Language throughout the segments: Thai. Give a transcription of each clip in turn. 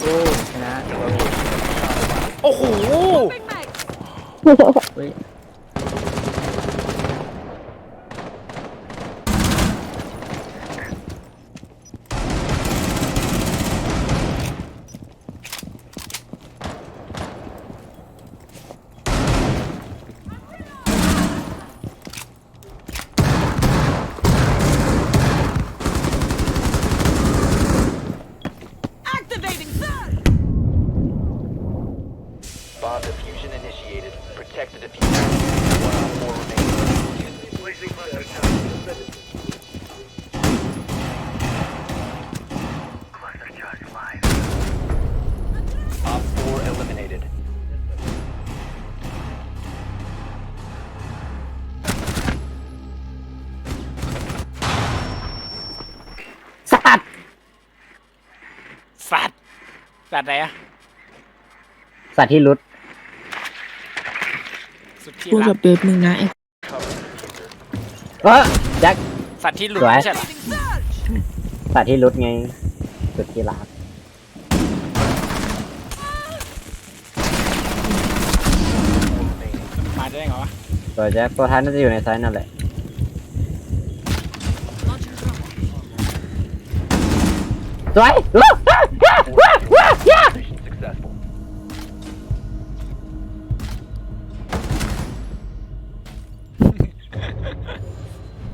โอ้ชนะโอ้โห เฮ้ย สัตว์ไหนอะสัตว์ที่รุดสุดที่พูดรักักบเดิมมึงนะไอ้ Cover the diffuser. เออแจ็ค สัตว์ที่หลุดสวย ไม่ใช่เหรอ Activating surge! สัตว์ที่รุดไงสุดที่รักมาได้ไงวะตัวแจ็คตัวท้ายน่าจะอยู่ในไซส์นั่นแหละสวยว้า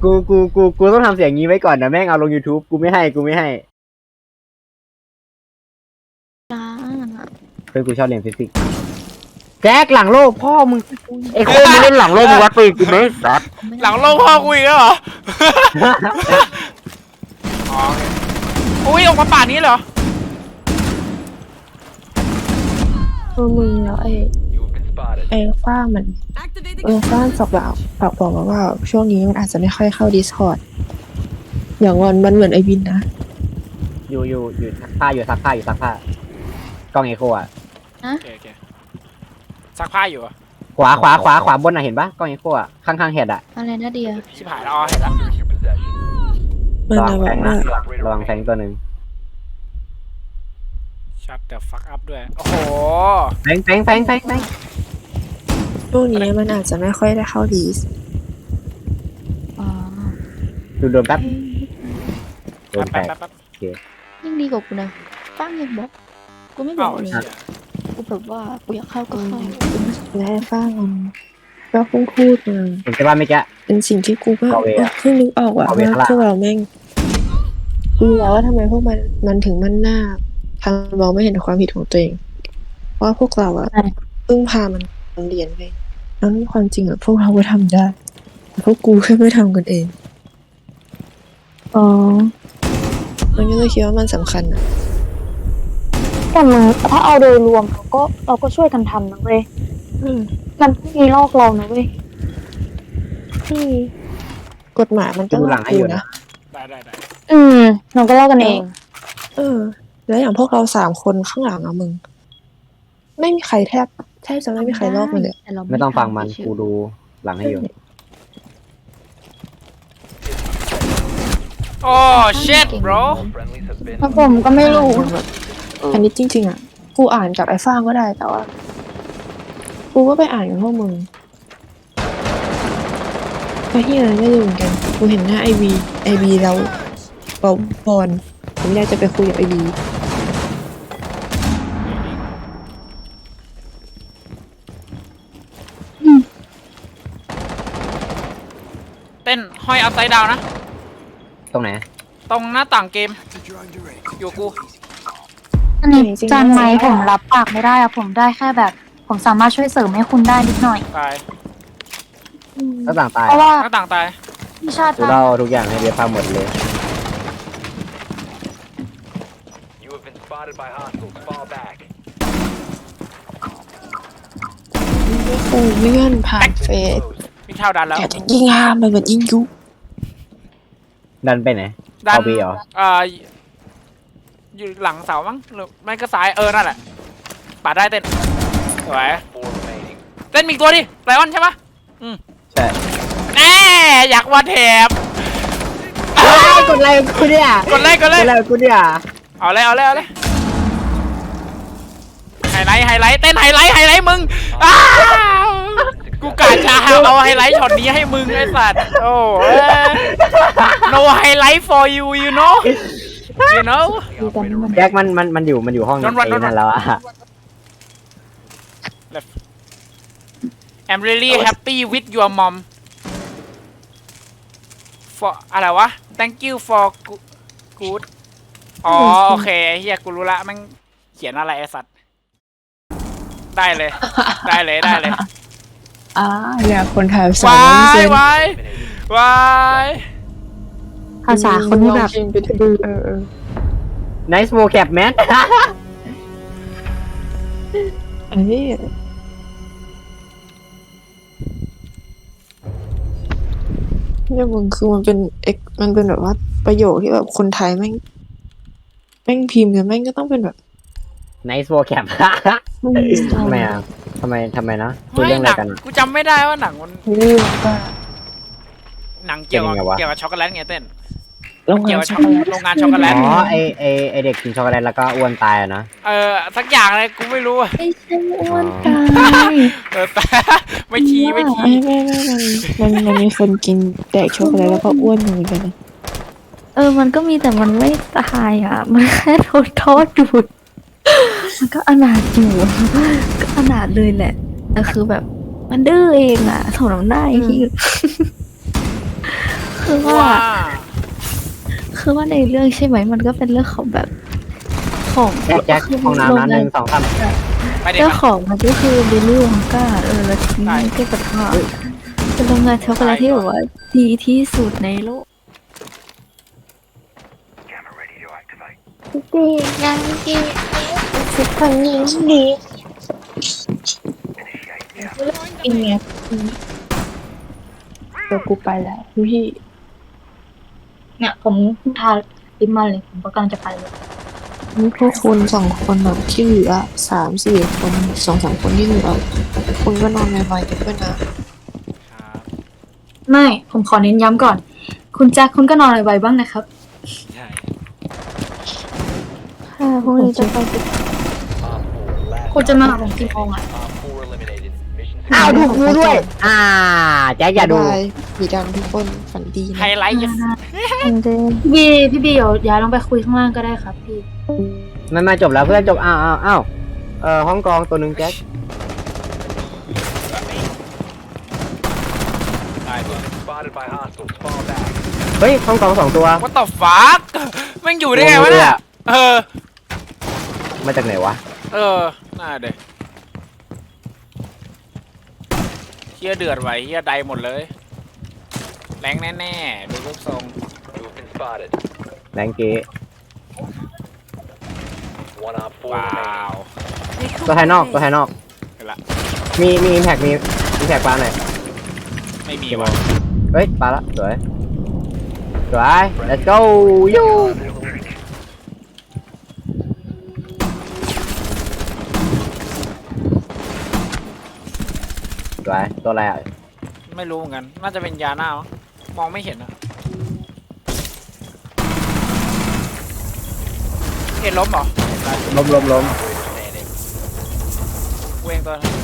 กูกูกูกูต้องทำเสียงงี้ไว้ก่อนนะแม่งเอาลง YouTube กูไม่ให้กูไม่ให้จ้าเพื่อนกูชอบเรียนฟิสิกส์แจ็คหลังโลกพ่อมึงไอ้โคมมึงเล่นหลังโลกมึงวัดปืนกูไหมสัตว์หลังโลกพ่อกูอีกแล้วเหรอ อ๋อโอเคอุ้ยออกมาป่านนี้เหรอ เออมึงแล้วไอ้ ไอ้ฟ้ามัน Activating เออฟ้าสอบแบบบอกบอกมาว่า ช่วงนี้มันอาจจะไม่ค่อยเข้า Discord อย่างวันมันเหมือนไอวินนะอยู่อยู่อยู่ซักผ้าอยู่ซักผ้าอยู่ซักผ้ากล้องเอโคอะโอเคโอเคซักผ้าอยู่อะขวาขวาขวาขวาบนอะเห็นปะกล้องเอโคอะข้างๆเห็ดอะอะไรนะเดียชิบหายแล้วอ๋อเห็นแล้ว Secure your possession. มันระวังอะแฟแบบงว่านะระวังแฟงตัวหนึ่งชัดเด e ฟักอัพด้วย โอ้โหแฟงแฟงแฟงแฟงแฟง ช่วงนี้มันอาจจะไม่ค่อยได้เข้าดีสอ๋อดูโดนแป๊บโดนแตแป๊บกแป๊บแป๊บยิ่งดีกว่ากูนะป้างยังบอกกูไม่บเอ้าอกเลยเชี่ยกูแบบว่ากูอยากเข้าก็เข้าและไอ้ฟ้ามันก็เพิ่งพูดมาเห็นใช่ป่ะเมื่อกี้ เป็นสิ่งที่กูก็เอาเวอะเพิ่งนึกออกว่าเอาเวว่าข้างล่างพวกเราแม่งกูรู้แล้วว่าทำไมพวกมันมันถึงมันหน้าทำมองไม่เห็นความผิดของตัวเองเพราะว่าพวกเราอะพึ่งพามันเรียนไป นั้นความจริงอะพวกเราก็ทำได้แต่พวกกูแค่ไม่ทำกันเอง อ๋อ มันก็เลยคิดว่ามันสำคัญอะแต่มึงถ้าเอาโดยรวมเราก็เราก็ช่วยกันทำนะเว้ยอืมมันไม่มีลอกเรานะเว้ยที่กฎหมายมันก็ดูหลังให้อยู่นะ ได้ได้ได้อืมเราก็ลอกกันเองเออ แล้วอย่างพวกเราสามคนข้างหลังอะมึง ไม่มีใครแทบ แทบจะไม่มีใครลอกมันเลยแต่เราไม่ต้องฟังมันทำเฉยกูดูหลังให้อยู่โอ้เช็ด bro Friendlies have been เพราะผมก็ไม่รู้ อันนี้จริง ๆ อะ กูอ่านกับไอ้ฟ้างก็ได้แต่ว่า กูก็ไปอ่านกับพวกมึงไปที่อะไรไม่รู้เหมือนกัน กูเห็นหน้าไอวีไอวีแล้วบอลบอลผมอยากจะไปคุยกับไอวี เต้น ห้อยอัพไซด์ดาวนะ ตรงไหนตรงหน้าต่างเกม อยู่กู อันนี้จานไม้ผมรับปากไม่ได้อะผมได้แค่แบบ ผมสามารถช่วยเสริมให้คุณได้นิดหน่อย ตายหน้าต่างตายเพราะว่าหน้าต่างตาย พี่ชาติกูเล่าทุกอย่างให้เบียร์ฟังหมดเลย You have been spotted by hostiles. Fall back. กูเลื่อนผ่านเฟซพี่เท่าดันแล้ว แต่จะยิงห้ามมันเป็นยิงยุ ดันไปไหนดันเอาบีเหรอเอ่ออยู่หลังเสามั้งหรือไม่ก็ซ้ายเออนั่นแหละปาดได้เต้นสวย Four remaining. เต้นมีอีกตัวดิไลออนใช่ปะใช่แน่อยากว่าแถบกดอะไรกูเนี่ยกดเลยกดกเลดยอะไรกูเนี่ยเอาเลยเอาเลยเอาเลยไฮไลท์ไฮไลท์เต้นไฮไลท์ไฮไลท์มึงอ้าวกูกะจะเอาไฮไลท์ช็อตนี้ให้มึงไอ้สัตว์โอ้เอ้ย no highlight for you you know you know ดีแต่ไม่มันแจ็คมันมันมันอยู่มันอยู่ห้องโดนวัน ไอ้โดนวันนั่นแล้วอะ I'm really happy with your mom for อะไรวะ thank you for good good อ๋อโอเคไอ้เฮียกูรู้ละแมันเขียนอะไรไอ้สัตว์ ได้เลย ได้เลยได้เลย อ่าเนี่ยคนไทยสอนวาน้องเซยนวายวาย ภาษาคนที่แบบลองพิมพ์ไปดูเออเออ nice vocab man อันนี้เนี่ยมึงคือมันเป็นเอกมันเป็นแบบว่าประโยคที่แบบคนไทยแม่งแม่งพิมพ์กันแม่งก็ต้องเป็นแบบ nice vocab ทำไมอะทำไมทำไมนะคุยไม่เรื่องหอะไรนังกันอะกูจำไม่ได้ว่าหนังมันนี่มันก็หนังเกี่ยวกับเป็นยังไงวะ เกี่ยวกับช็อกโกแลตไงเต้น โรงเกี่ยงาวนกับช็อกโกแลตโรงงานช็อกโกแลต อ๋อไอไอไอเด็กกินช็อกโกแลตแล้วก็อ้วนตายอะนะเออสักอย่างเลยกูไม่รู้อะไม่ใช่อ้วนตายเออแต่ไม่ชี้ไม่ไม่ชี้ ไม่ไม่มันมันมันมีคนกินแดกช็อกโกแลตแล้วก็อ้วนเหมือนกันนะเออ มันก็มีแต่มันไม่ตายอะ มันแค่โดนทอดดูดมันก็อนาถอยู่ก็อนาถเลยแหละแต่คือแบบ มันดื้อเองอะสมน้ำหน้าไอ้ที่คือว่าว่า คือว่าในเรื่องใช่ไหมมันก็เป็นเรื่องของแบบของแจ็คแจ็คห้องน้ำนะหนึ่งสองสามไปเด็กเจ้านะของมันก็คือบิลลี่วองก้าเออแล้วทีนี้ก็แบบว่าเป็นโรงงานช็อกโกแลตที่แบบว่าดีที่สุดในโลกดียังดีสุดคนยิงดีอินเนี้ยเดี๋ยวกูไปแล้วพี่ เนี่ยผมทาลิปมาเลยผมก็กำลังจะไปเลยนี่พวกคุณสองคนแบบที่เหลือสามสี่คนสองสามคนที่เหลือคุณก็นอนไวๆกันด้วยนะไม่ผมขอเน้นย้ำก่อน คุณแจ็คคุณก็นอนไวๆบ้างนะครับ ใช่ค่ะพรุ่งนี้จะไป Op 4, last คุณจะมาหาผมกี่โมงอะ Op 4 eliminated. Mission อ้าวดูกูด้วย อ่าแจ็คอย่าดูบายผีดำทุกคนฝันดีไฮนะไลท์จะพี่บีพี่บีเดี๋ยวย้ายลงไปคุยข้างล่างก็ได้ครับพี่ไม่มาจบแล้วเพื่อนจบอ้าวอ้าวอ้าวเออห้องกองตัวหนึ่งแจ็คตายตัว spotted by hostiles. Fall back. เฮ้ยห้องกองสองตัว ว่าต่อฟักแม่งอยู่ได้ไงวะเนี่ยเออ มาจากไหนวะเออ น่าเด็กเฮียเดือดไว้เฮียใดหมดเลย แรงแน่ๆ ดูรูปทรง You have been spotted. แรงเก๋ One op 4ว้า remaining. วตัวภายนอก ตัวภายนอก เห็นละ มี มีอิมแพกมีอิมแพกปลาหน่อยไม่มีกี่โมวะงเฮ้ย ปลาละ สวย สวย let's go ยูสวย ตัวอะไรอะ ไม่รู้เหมือนกัน น่าจะเป็นยาหน้าวะมองไม่เห็นอะ เห็นล้มเหรอเห็นได้ล้มล้มล้ม Standing. เวงตัวนั้น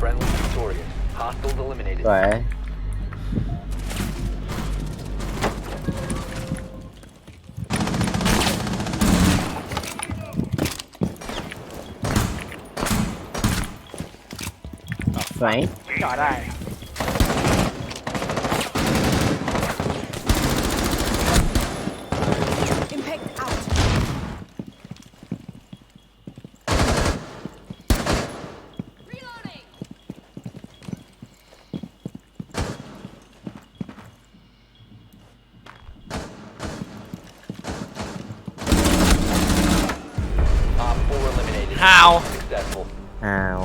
Friendly victorious. Hostiles eliminated. สวยสวยจ่อได้ Op 4 eliminated. ฮาว Successful. อ้าว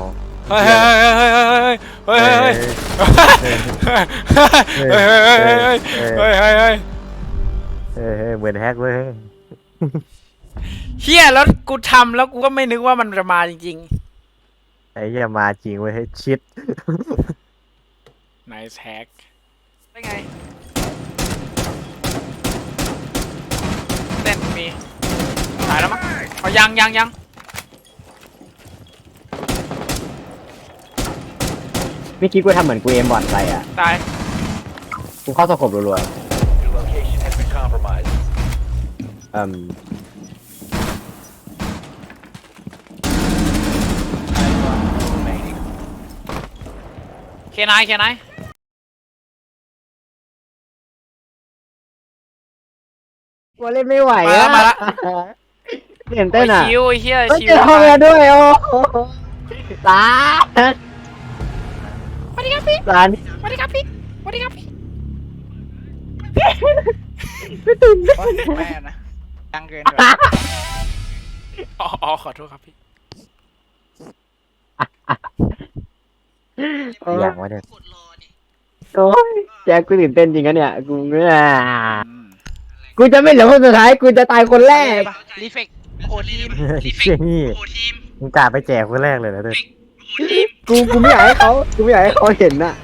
เฮ้ยเฮ้ยเฮ้ยเฮ้ยเฮ้ยเฮ้ยเฮ้ยเฮ้ยเฮ้ยเฮ้ยเฮ้ยเฮ้ยเฮ้ยเฮ้ยเฮ้ยเฮ้ยเฮ้ยเฮ้ยเฮ้ยเหมือนแฮกเว้ยเฮียแล้วกูทำแล้วกูก็ไม่นึกว่ามันจะมาจริงไอ้เหี้ยมาจริงเว้ยชิดไนส์แฮกได้ไงเต้นมีตายแล้วมั้งเอายังยังยัง เมื่อกี้กูทำเหมือนกูเอมบอลไปอะตายกูเข้าสกบรัว Your location has been compromised. ๆอืม Remaining. เคนายเคนายกูเล่นไม่ไหวมาแล้วมาแล้วเห็นเต้นอะโอ้ยชิวไอ้เฮียเฮ้ยชิเจวอห้องแล้วด้วยโอ้โหตาส วัสดีครับพี่ตาสวัสดีครับพี่สวัสดีครับพี่แม่นะยังเกินไปอ๋ออ๋อขอโทษครับพี่อย่างวะเนี่ยโอ้ยแจ็คกูตื่นเต้นจริงอะเนี่ยกูเนี่ยอืมกูจะไม่เหลือคนสุดท้ายกูจะตายคนแรก รีเฟกโคทีมรีเฟเชี่ยกนี่ โคทีม มึงกล้าไปแจกคนแรกเลยนะเด้อ กูกูไม่อยากให้เขากูไม่อยากให้เขาเห็นน่ะ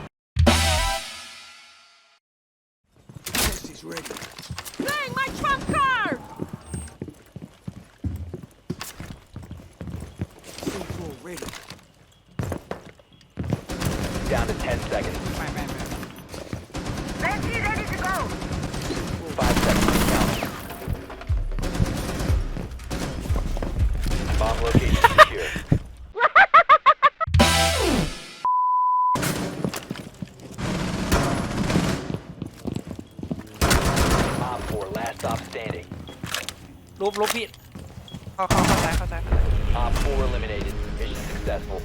Down to 10 seconds. ไม่ไม่ไม่ Five seconds รูปรูปพี่เข้าเข้าเข้าใจเข้าใจเข้าใจ Op 4 eliminated. Mission successful.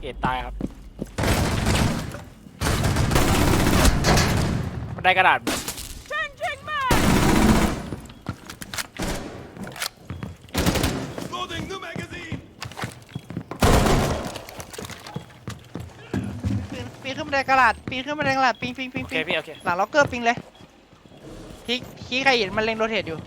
เอ็ดตายครับมันได้กระดาษ ปีนปีนขึ้น บันไดกระดาษปีนขึ้นบันไดกระดาษปิงปิงปิงโอเคปิงพี่โอเคหลังล็อกเกอร์ปิงเลยคีคีใครเห็นมันเล็งโรเทตอยู่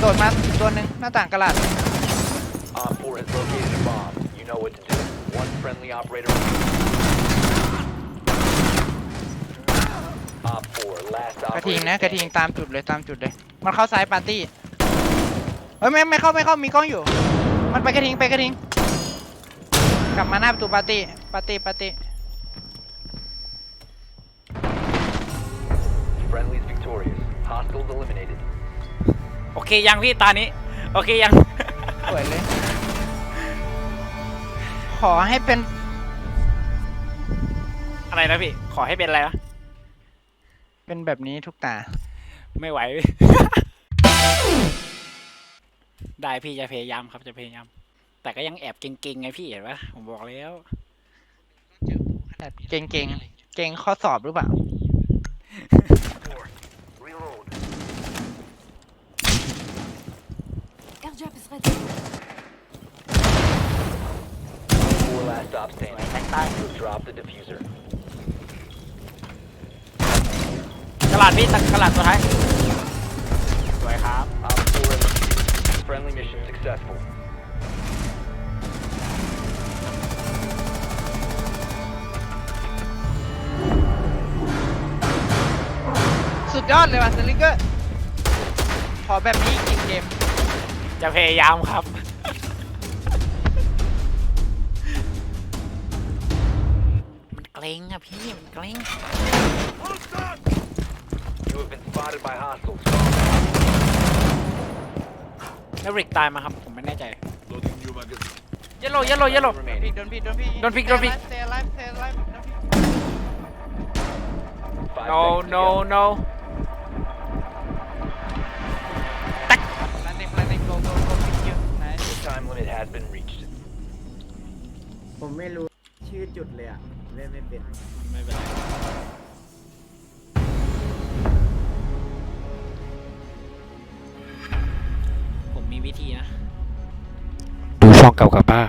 โดดมาตัวหนึ่งหน้าต่างกระดาษ Op 4 has located a bomb. You know what to do. One friendly operator. Op 4, last กระทิง operator. นะกระทิง standing. ตามจุดเลยตามจุดเลย มันเข้าซ้ายปาร์ตี้ เฮ้ยไม่ไม่เข้าไม่เข้ามีกล้องอยู่ มันไปกระทิงไปกระทิงกลับมาหน้าประตูปาร์ตี้ปาร์ตี้ปาร์ตี้ Friendly's victorious. Hostiles eliminated. โอเคยังพี่ตานี้ โอเคยัง สวยเลย ขอให้เป็นอะไรนะพี่ ขอให้เป็นอะไรวะเป็นแบบนี้ทุกตา ไม่ไหว ได้พี่จะพยายามครับจะพยายาม แต่ก็ยังแอบเก่งๆไงพี่เห็นปะผมบอกแล้วเก่งเก่งเก่งข้อสอบหรือเปล่า Four last stop standing. You drop the diffuser. กระดาษพี่ตักกระดาษตัวท้ายสวยครับ Op 4 eliminated. Friendly mission successful. สุดยอดเลยว่ะสลิงเกอร์ขอแบบนี้กินเกม จะพยายามครับ มันเกรงอะพี่ มันเกรง You have been spotted by hostiles. แล้วริกตายมาครับ ผมไม่แน่ใจเยลโล่เยลโล่เยลโล่ Remaining. โดนพี่โดนพี่โดนพลิกโดนพลิกเซลไลฟ์เซลไลฟ์ Five no seconds to no go. no แลนดิ้งแลนดิ้งโกโกโกพิกยูไหน The time limit has been reached. ผมไม่รู้ชื่อจุดเลยอะเล่นไม่เป็นไม่เป็นไร วิธีนะ ดูช่องเก่ากับป้า